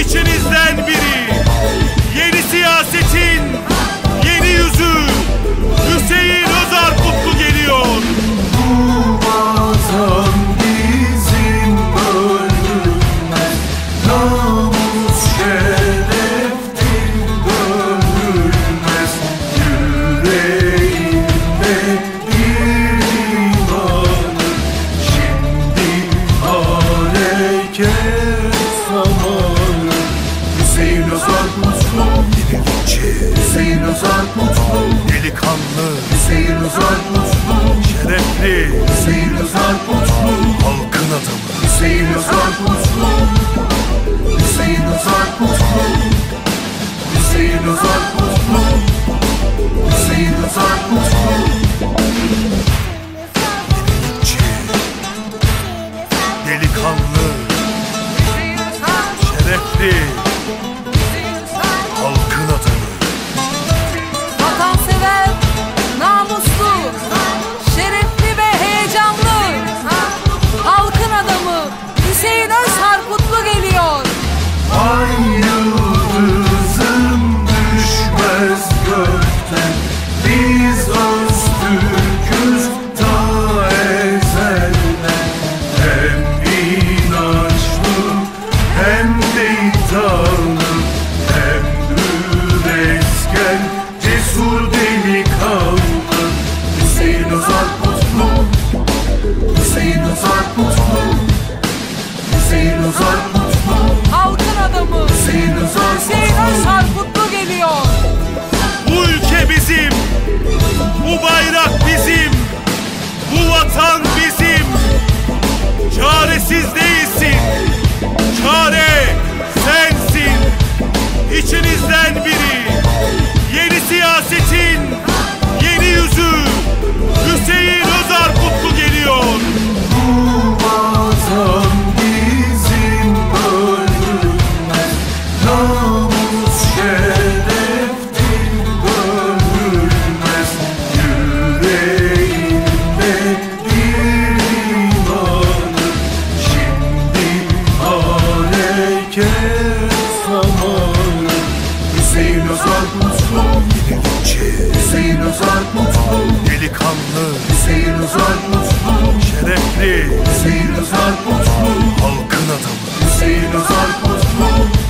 İçinizden biri Hüseyin Özer Kutlu. Hüseyin Özer Kutlu. Hüseyin Özer Kutlu. Hüseyin Özer Kutlu. Yenilikçi Delikanlı Şerefli İçinizden biri. Yeni siyasetin Yeni yüzü. Hüseyin Özarkutlu geliyor. Vatan bizim bölünmez Namus şereftir bölünmez Yüreğinde bir imanı Şimdi hareket Hüseyin Özer Kutlu Delikanlı. Hüseyin Özer Kutlu Şerefli. Hüseyin Özer Kutlu halkın adamı. Hüseyin Özer Kutlu